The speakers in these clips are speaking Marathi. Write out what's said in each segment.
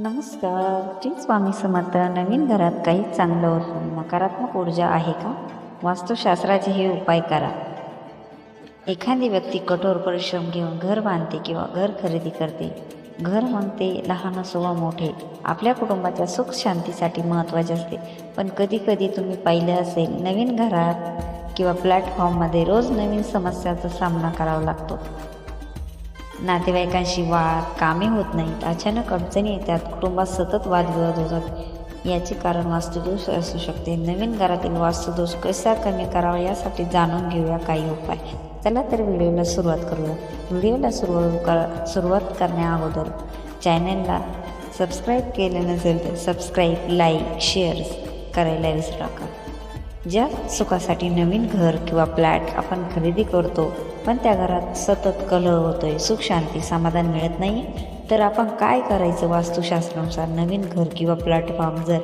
नमस्कार. श्री स्वामी समर्थ नवीन घरात काही चांगलं होतं नकारात्मक ऊर्जा आहे का? वास्तुशास्त्राचे हे उपाय करा. एखादी व्यक्ती कठोर परिश्रम घेऊन घर बांधते किंवा घर खरेदी करते. घर मग ते लहान असो व मोठे आपल्या कुटुंबाच्या सुख शांतीसाठी महत्त्वाचे असते. पण कधी कधी तुम्ही पाहिलं असेल नवीन घरात किंवा प्लॅटफॉर्ममध्ये रोज नवीन समस्याचा सामना करावा लागतो. नातेवाईकांशी वाद कामे होत नाहीत. अचानक अडचणी येतात. कुटुंबात सतत वादविवाद होतात याचे कारण वास्तुदोष असू शकते. नवीन घरातील वास्तुदोष कसा कमी करावा यासाठी जाणून घेऊया काही उपाय. चला तर व्हिडिओला सुरुवात करूया. व्हिडिओला सुरुवात कर सुरुवात करण्याअगोदर चॅनलला सबस्क्राईब केलं नसेल तर सबस्क्राईब लाईक शेअर्स करायला विसरू नका. ज्या सुखासाठी नवीन घर किंवा फ्लॅट आपण खरेदी करतो पण त्या घरात सतत कलह होतोय सुख शांती समाधान मिळत नाही तर आपण काय करायचं वास्तुशास्त्रानुसार? नवीन घर किंवा प्लॅटफॉर्म जर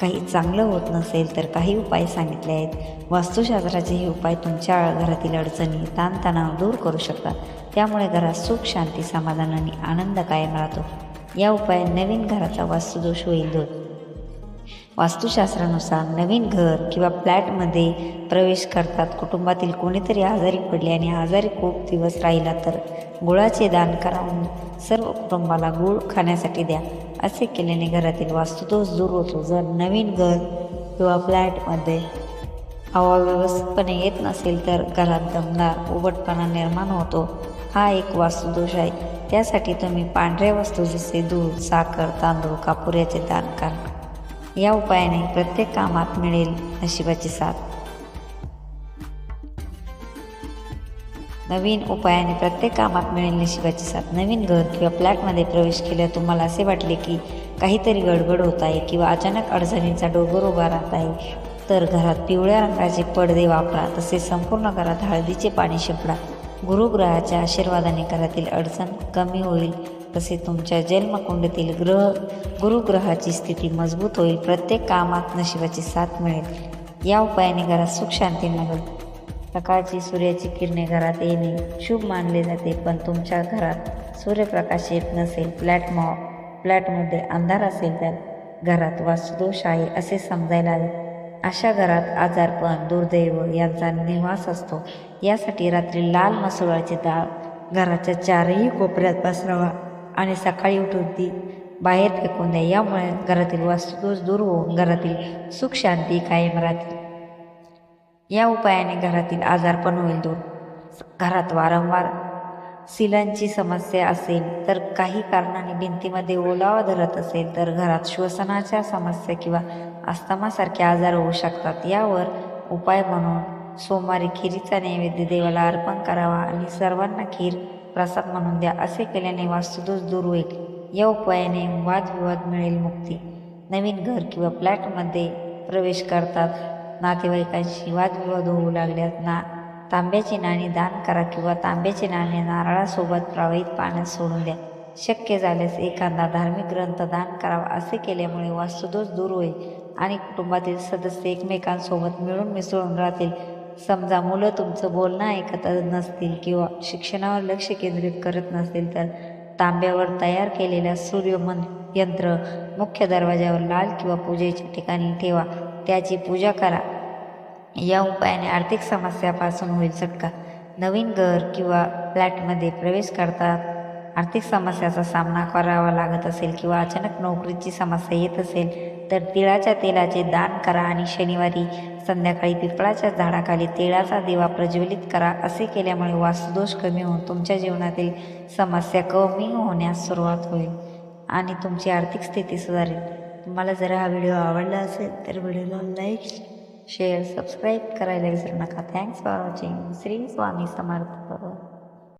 काही चांगलं होत नसेल तर काही उपाय सांगितले आहेत. वास्तुशास्त्राचे हे उपाय तुमच्या घरातील अडचणी ताणतणाव दूर करू शकतात. त्यामुळे घरात सुख शांती समाधान आणि आनंद कायम राहतो. या उपाय नवीन घराचा वास्तुदोष होईल. दूर वास्तुशास्त्रानुसार नवीन घर किंवा फ्लॅटमध्ये प्रवेश करतात. कुटुंबातील कोणीतरी आजारी पडले आणि आजारी खूप दिवस राहिला तर गुळाचे दान करावून सर्व कुटुंबाला गुळ खाण्यासाठी द्या. असे केल्याने घरातील वास्तुदोष दूर होतो. जर नवीन घर किंवा फ्लॅटमध्ये हवा व्यवस्थितपणे येत नसेल तर घरात दमदार उबटपणा निर्माण होतो. हा एक वास्तुदोष आहे. त्यासाठी तुम्ही पांढऱ्या वस्तू जसे दूध साखर तांदूळ कापुऱ्याचे दान करा. या उपायाने प्रत्येक कामात मिळेल नशिबाची साथ. नवीन उपायाने प्रत्येक कामात मिळेल नशिबाची साथ. नवीन घर किंवा फ्लॅटमध्ये प्रवेश केल्यावर तुम्हाला असे वाटले की काहीतरी गडबड होत आहे किंवा अचानक अडचणींचा डोंगर उभा राहत आहे तर घरात पिवळ्या रंगाचे पडदे वापरा तसेच संपूर्ण घरात हळदीचे पाणी शिंपडा. गुरुग्रहाच्या आशीर्वादाने घरातील अडचण कमी होईल तसे तुमच्या जन्मकुंडीतील ग्रह गुरुग्रहाची स्थिती मजबूत होईल. प्रत्येक कामात नशिबाची साथ मिळेल. या उपायाने घरात सुख शांती मिळेल. सकाळची सूर्याची किरणे घरात येणे शुभ मानले जाते पण तुमच्या घरात सूर्यप्रकाश येत नसेल फ्लॅट मॉ फ्लॅटमध्ये अंधार असेल तर घरात वास्तुदोष आहे असे समजायला हवे. अशा घरात आजारपण दुर्दैव यांचा निवास असतो. यासाठी रात्री लाल मसुराची डाळ घराच्या चारही कोपऱ्यात पसरवा. आणि सकाळी उठून ती बाहेर फेकून द्या. यामुळे घरातील वास्तुदोष दूर होऊन घरातील सुख शांती कायम राहते. या उपायाने घरातील आजारपण होईल दूर. घरात वारंवार सिलांची समस्या असेल तर काही कारणाने भिंतीमध्ये ओलावा धरत असेल तर घरात श्वसनाच्या समस्या किंवा अस्थमासारखे आजार होऊ शकतात. यावर उपाय म्हणून सोमवारी खिरीचा नैवेद्य देवाला अर्पण करावा आणि सर्वांना खीर प्रसाद म्हणून द्या असे केल्याने वास्तुदोष दूर होईल. या उपायाने वादविवाद मिळेल मुक्ती. नवीन घर किंवा फ्लॅटमध्ये प्रवेश करतात. नातेवाईकांशी वादविवाद होऊ लागल्यास ना तांब्याची नाणी दान करा किंवा तांब्याची नाणी नारळासोबत प्रवाहित पाण्यात सोडून द्या. शक्य झाल्यास एखादा धार्मिक ग्रंथ दान करावा असे केल्यामुळे वास्तुदोष दूर होईल आणि कुटुंबातील सदस्य एकमेकांसोबत मिळून मिसळून राहतील. समजा मुलं तुमचं बोलणं ऐकत नसतील किंवा शिक्षणावर लक्ष केंद्रित करत नसतील तर तांब्यावर तयार केलेल्या सूर्यमन यंत्र मुख्य दरवाजावर लाल किंवा पूजेच्या ठिकाणी ठेवा. त्याची पूजा करा. या उपायाने आर्थिक समस्यापासून होईल सुटका नवीन घर किंवा फ्लॅटमध्ये प्रवेश करतात. आर्थिक समस्याचा सामना करावा लागत असेल किंवा अचानक नोकरीची समस्या येत असेल तर तिळाच्या तेलाचे दान करा आणि शनिवारी संध्याकाळी पिपळाच्या झाडाखाली तिळाचा दिवा प्रज्वलित करा. असे केल्यामुळे वास्तुदोष कमी होऊन तुमच्या जीवनातील समस्या कमी होण्यास सुरुवात होईल आणि तुमची आर्थिक स्थिती सुधारेल. तुम्हाला जर हा व्हिडिओ आवडला असेल तर व्हिडिओला लाईक शेअर सबस्क्राईब करायला विसरू नका. Thanks for watching Shri Swami Samarth.